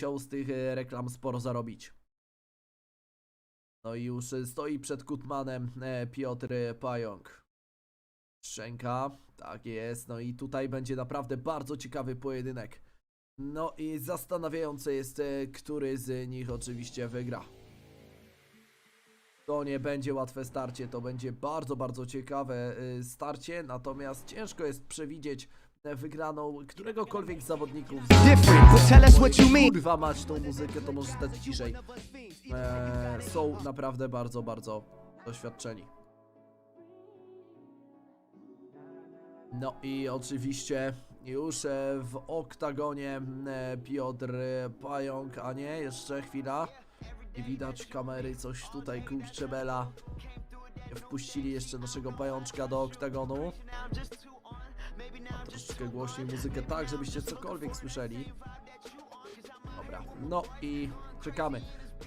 chciał z tych e, reklam sporo zarobić. No i już stoi przed Kutmanem e, Piotr Pająk. Szczęka, tak jest. No i tutaj będzie naprawdę bardzo ciekawy pojedynek. No i zastanawiające jest, e, który z nich oczywiście wygra. To nie będzie łatwe starcie, to będzie bardzo, bardzo ciekawe starcie, natomiast ciężko jest przewidzieć wygraną któregokolwiek z zawodników. Kurwa mać tą muzykę, to może stać ciszej. E, są naprawdę bardzo, bardzo doświadczeni. No i oczywiście już e, w oktagonie e, Piotr Pająk, a nie, jeszcze chwila. Nie widać kamery, coś tutaj kurczę bela. Wpuścili jeszcze naszego pajączka do oktagonu. Troszeczkę głośniej muzykę, tak żebyście cokolwiek słyszeli. Dobra, no i czekamy.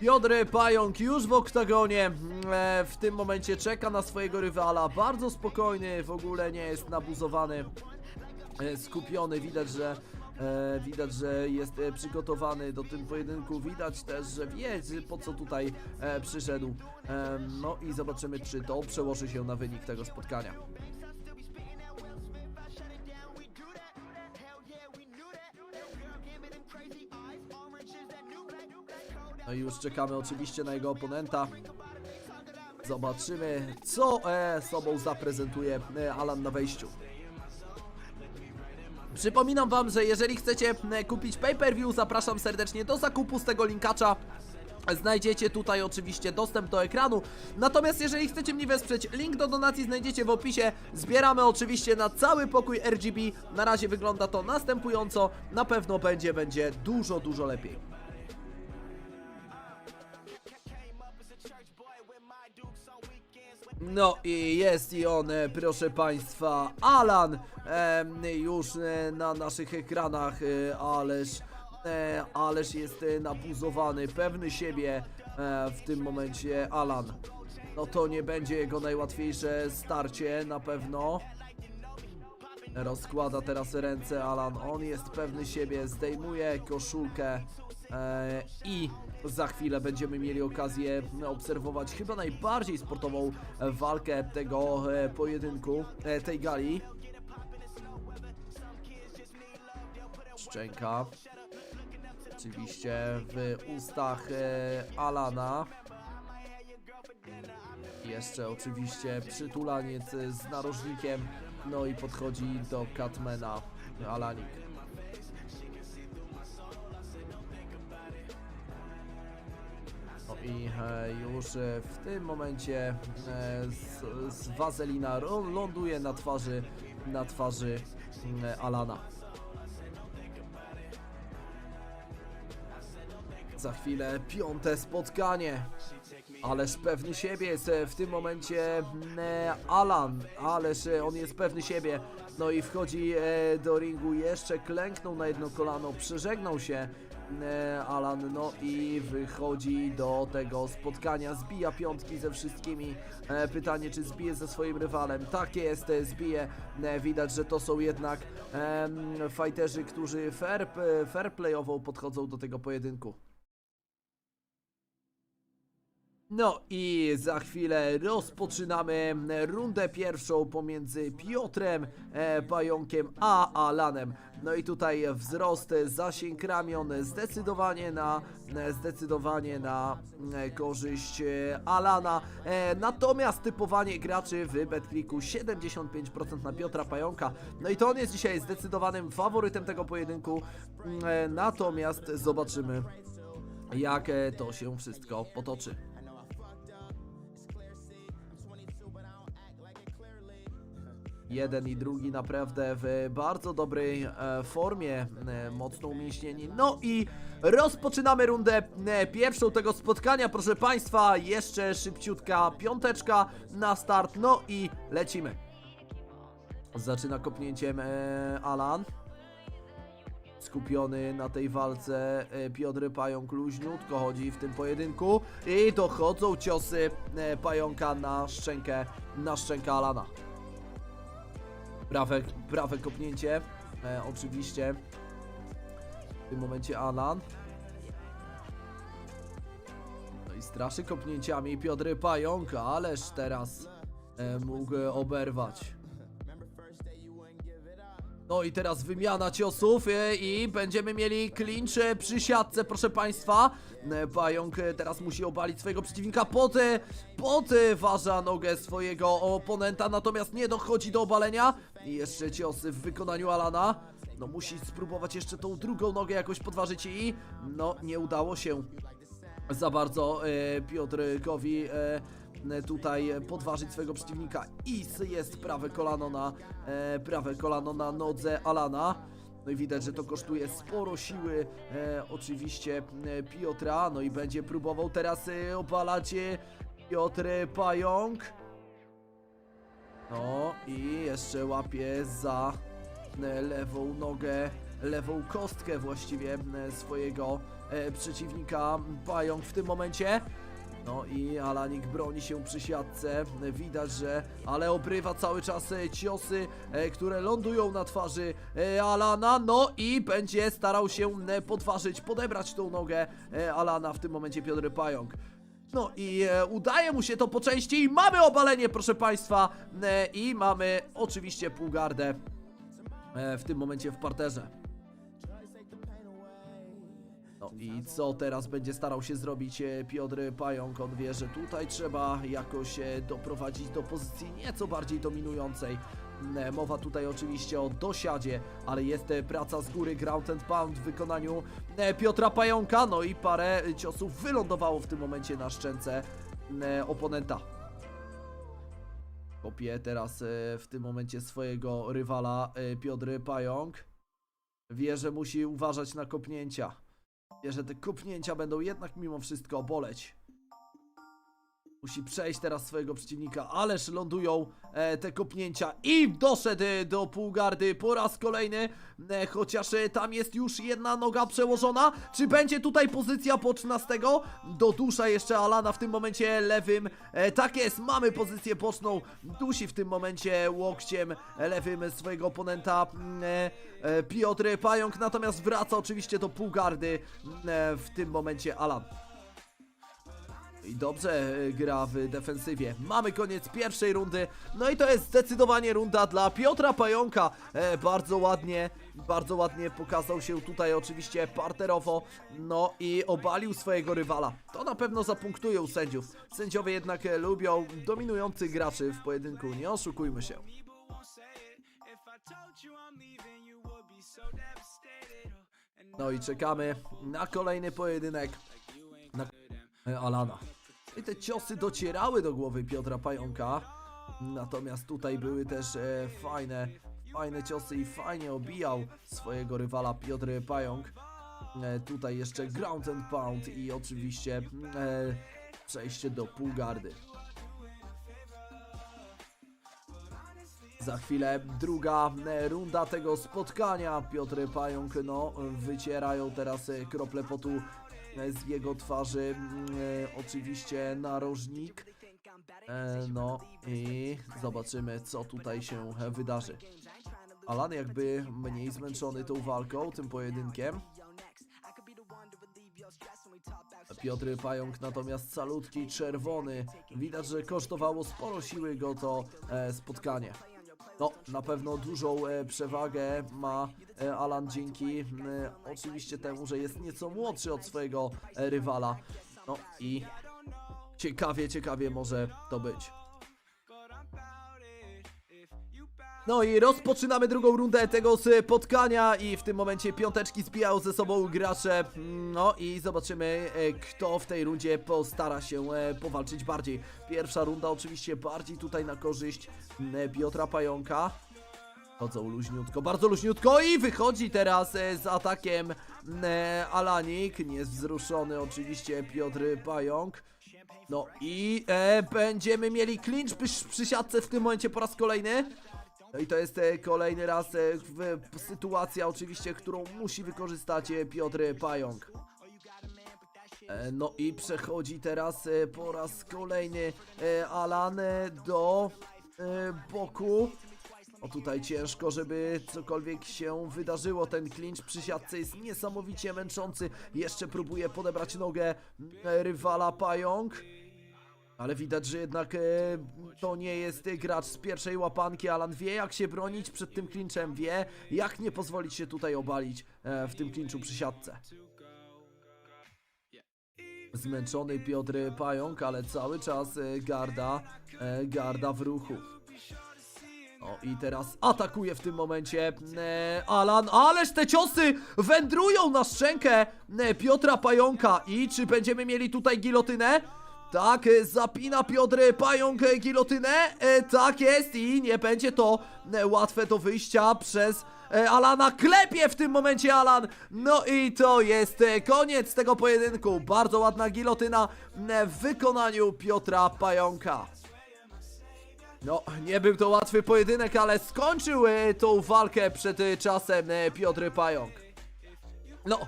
Piotr Pająk już w oktagonie. E, w tym momencie czeka na swojego rywala. Bardzo spokojny, w ogóle nie jest nabuzowany. E, skupiony, widać, że e, widać, że jest e, przygotowany do tym pojedynku. Widać też, że wie po co tutaj e, przyszedł. No i zobaczymy, czy to przełoży się na wynik tego spotkania. I już czekamy oczywiście na jego oponenta. Zobaczymy, co e, sobą zaprezentuje e, Alan na wejściu. Przypominam wam, że jeżeli chcecie e, kupić pay-per-view, zapraszam serdecznie do zakupu z tego linkacza. Znajdziecie tutaj oczywiście dostęp do ekranu. Natomiast jeżeli chcecie mnie wesprzeć, link do donacji znajdziecie w opisie. Zbieramy oczywiście na cały pokój RGB. Na razie wygląda to następująco. Na pewno będzie, będzie dużo, dużo lepiej. No i jest i on, e, proszę Państwa, Alan, em, już e, na naszych ekranach, e, ależ, e, ależ jest e, nabuzowany, pewny siebie e, w tym momencie Alan. No to nie będzie jego najłatwiejsze starcie, na pewno. Rozkłada teraz ręce Alan, on jest pewny siebie, zdejmuje koszulkę e, i za chwilę będziemy mieli okazję obserwować chyba najbardziej sportową walkę tego e, pojedynku, e, tej gali. Szczęka. Oczywiście w ustach e, Alana. Jeszcze oczywiście przytulaniec z narożnikiem. No i podchodzi do Catmana Alanik. No i e, już e, w tym momencie e, z, z wazelina ląduje na twarzy, na twarzy Alana. Za chwilę piąte spotkanie. Ależ pewny siebie jest w tym momencie Alan, ależ on jest pewny siebie. No i wchodzi do ringu, jeszcze klęknął na jedno kolano, przeżegnał się Alan, no i wychodzi do tego spotkania, zbija piątki ze wszystkimi. E, pytanie, czy zbije ze swoim rywalem? Tak jest, e, zbije. E, widać, że to są jednak fighterzy, którzy fair, fair playowo podchodzą do tego pojedynku. No i za chwilę rozpoczynamy rundę pierwszą pomiędzy Piotrem e, Pająkiem a Alanem. No i tutaj wzrost, zasięg ramion zdecydowanie na zdecydowanie na e, korzyść e, Alana. E, natomiast typowanie graczy w BetClicku 75% na Piotra Pająka. No i to on jest dzisiaj zdecydowanym faworytem tego pojedynku. E, natomiast zobaczymy jak e, to się wszystko potoczy. Jeden i drugi naprawdę w bardzo dobrej e, formie, e, mocno umięśnieni. No i rozpoczynamy rundę e, pierwszą tego spotkania, proszę Państwa. Jeszcze szybciutka piąteczka na start, no i lecimy. Zaczyna kopnięciem Alan. Skupiony na tej walce Piotr Pająk luźniutko chodzi w tym pojedynku i dochodzą ciosy Pająka na szczękę, na szczękę Alana. Prawe kopnięcie. E, oczywiście. W tym momencie Alan. i straszy kopnięciami Piotr Pająk, ależ teraz e, mógł oberwać. No i teraz wymiana ciosów e, i będziemy mieli clinch przy siatce, proszę państwa. E, Pająk teraz musi obalić swojego przeciwnika pod, e, pod waża nogę swojego oponenta, natomiast nie dochodzi do obalenia. I jeszcze ciosy w wykonaniu Alana. No musi spróbować jeszcze tą drugą nogę jakoś podważyć i no nie udało się za bardzo e, Piotrkowi e, tutaj podważyć swojego przeciwnika. Is jest prawe kolano na e, prawe kolano na nodze Alana. No i widać, że to kosztuje sporo siły e, oczywiście e, Piotra. No i będzie próbował teraz e, obalać e, Piotr Pająk. No i jeszcze łapie za e, lewą nogę, lewą kostkę właściwie e, swojego e, przeciwnika Pająk w tym momencie. No i Alanik broni się przy siatce. Widać, że ale obrywa cały czas ciosy, które lądują na twarzy Alana. No i będzie starał się podważyć, podebrać tą nogę Alana w tym momencie Piotr Pająk. No i e, udaje mu się to po części i mamy obalenie, proszę Państwa. E, I mamy oczywiście półgardę e, w tym momencie w parterze. No i co teraz będzie starał się zrobić e, Piotr Pająk? On wie, że tutaj trzeba jakoś e, doprowadzić do pozycji nieco bardziej dominującej. E, Mowa tutaj oczywiście o dosiadzie, ale jest e, praca z góry, ground and pound w wykonaniu e, Piotra Pająka. No i parę ciosów wylądowało w tym momencie na szczęce oponenta. Kopie teraz w tym momencie swojego rywala Piotr Pająk. Wie, że musi uważać na kopnięcia. Wie, że te kopnięcia będą jednak mimo wszystko boleć. Musi przejść teraz swojego przeciwnika, ależ lądują e, te kopnięcia i doszedł e, do półgardy po raz kolejny, e, chociaż e, tam jest już jedna noga przełożona. Czy będzie tutaj pozycja po 13? Do dusza jeszcze Alana w tym momencie lewym. E, tak jest, mamy pozycję boczną. Dusi w tym momencie łokciem lewym swojego oponenta mm, e, e, Piotr Pająk, natomiast wraca oczywiście do półgardy mm, e, w tym momencie Alan. I dobrze e, gra w defensywie. Mamy koniec pierwszej rundy. No i to jest zdecydowanie runda dla Piotra Pająka. E, bardzo ładnie, bardzo ładnie pokazał się tutaj oczywiście parterowo. No i obalił swojego rywala. To na pewno zapunktuje u sędziów. Sędziowie jednak e, lubią dominujących graczy w pojedynku. Nie oszukujmy się. No i czekamy na kolejny pojedynek. Na Alana. I te ciosy docierały do głowy Piotra Pająka. Natomiast tutaj były też e, fajne, fajne ciosy i fajnie obijał swojego rywala Piotr Pająk. E, tutaj jeszcze ground and pound i oczywiście e, przejście do półgardy. Za chwilę druga e, runda tego spotkania. Piotr Pająk, no, wycierają teraz e, krople potu z jego twarzy. mm, E, oczywiście narożnik. E, no i zobaczymy, co tutaj się e, wydarzy. Alan jakby mniej zmęczony tą walką, tym pojedynkiem. Piotr Pająk natomiast salutki czerwony. Widać, że kosztowało sporo siły go to e, spotkanie. No, na pewno dużą e, przewagę ma e, Alan dzięki e, oczywiście temu, że jest nieco młodszy od swojego e, rywala. No i ciekawie, ciekawie może to być. No i rozpoczynamy drugą rundę tego spotkania i w tym momencie piąteczki spijają ze sobą gracze. No i zobaczymy e, kto w tej rundzie postara się e, powalczyć bardziej. Pierwsza runda oczywiście bardziej tutaj na korzyść m, Piotra Pająka. Chodzą luźniutko, bardzo luźniutko i wychodzi teraz e, z atakiem e, Alanik. Niewzruszony oczywiście Piotr Pająk. No i e, będziemy mieli clinch przy, przy siatce w tym momencie po raz kolejny. No i to jest e, kolejny raz e, sytuacja oczywiście, którą musi wykorzystać e, Piotr Pająk. No i przechodzi teraz po raz kolejny Alan do boku. O tutaj ciężko, żeby cokolwiek się wydarzyło. Ten clinch przy siatce jest niesamowicie męczący. Jeszcze próbuje podebrać nogę rywala Pająk. Ale widać, że jednak e, to nie jest gracz z pierwszej łapanki. Alan wie jak się bronić przed tym clinchem, wie jak nie pozwolić się tutaj obalić e, w tym clinchu przy siatce. Zmęczony Piotr Pająk, ale cały czas e, garda, e, garda w ruchu. O i teraz atakuje w tym momencie e, Alan, ależ te ciosy wędrują na szczękę e, Piotra Pająka i czy będziemy mieli tutaj gilotynę? Tak, e, zapina Piotr Pająk e, gilotynę, e, tak jest i nie będzie to łatwe do wyjścia przez Alana, klepie w tym momencie Alan, no i to jest koniec tego pojedynku, bardzo ładna gilotyna w wykonaniu Piotra Pająka. No, nie był to łatwy pojedynek, ale skończył tą walkę przed czasem Piotr Pająk. No,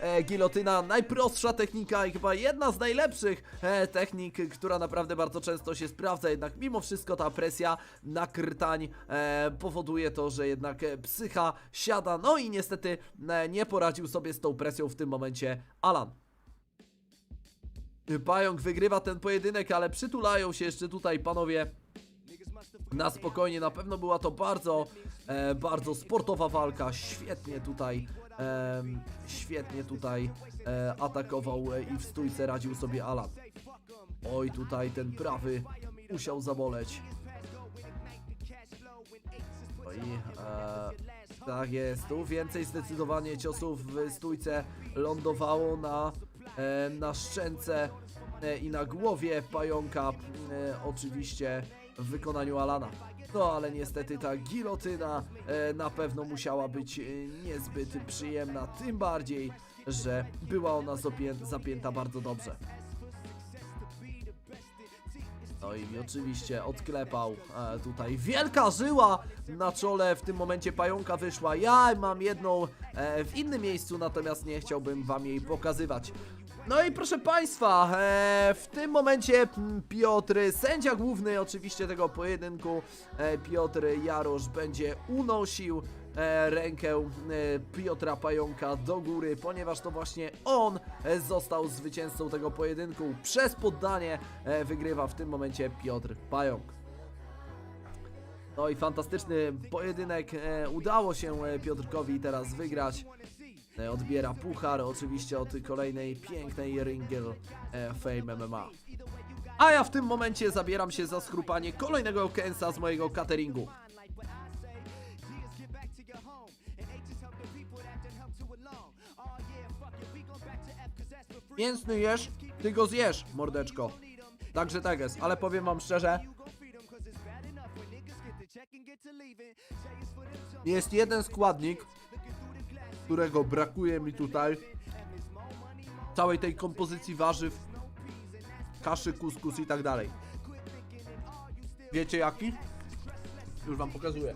e, gilotyna najprostsza technika i chyba jedna z najlepszych e, technik, która naprawdę bardzo często się sprawdza, jednak mimo wszystko ta presja na krtań e, powoduje to, że jednak e, psycha siada, no i niestety e, nie poradził sobie z tą presją w tym momencie Alan. Pająk wygrywa ten pojedynek, ale przytulają się jeszcze tutaj panowie na spokojnie. Na pewno była to bardzo, e, bardzo sportowa walka. Świetnie tutaj, świetnie tutaj e, atakował e, i w stójce radził sobie Alan. Oj, tutaj ten prawy musiał zaboleć. Oj, e, tak jest. Tu więcej zdecydowanie ciosów w stójce lądowało na, e, na szczęce e, i na głowie pająka. E, oczywiście w wykonaniu Alana. No ale niestety ta gilotyna e, na pewno musiała być e, niezbyt przyjemna, tym bardziej, że była ona zapię zapięta bardzo dobrze. No i oczywiście odklepał e, tutaj wielka żyła na czole w tym momencie pająka wyszła. Ja mam jedną e, w innym miejscu, natomiast nie chciałbym wam jej pokazywać. No i proszę Państwa, e, w tym momencie mm, Piotr, sędzia główny oczywiście tego pojedynku, e, Piotr Jarosz będzie unosił e, rękę e, Piotra Pająka do góry, ponieważ to właśnie on e, został zwycięzcą tego pojedynku. Przez poddanie e, wygrywa w tym momencie Piotr Pająk. No i fantastyczny pojedynek. E, udało się e, Piotrkowi teraz wygrać. Odbiera puchar oczywiście od kolejnej pięknej ringiel e, Fame MMA. A ja w tym momencie zabieram się za schrupanie kolejnego kęsa z mojego cateringu. Mięsny jesz, ty go zjesz, mordeczko. Także tak jest, ale powiem wam szczerze, jest jeden składnik, którego brakuje mi tutaj. Całej tej kompozycji warzyw, kaszy, kuskus i tak dalej. Wiecie jaki? Już wam pokazuję.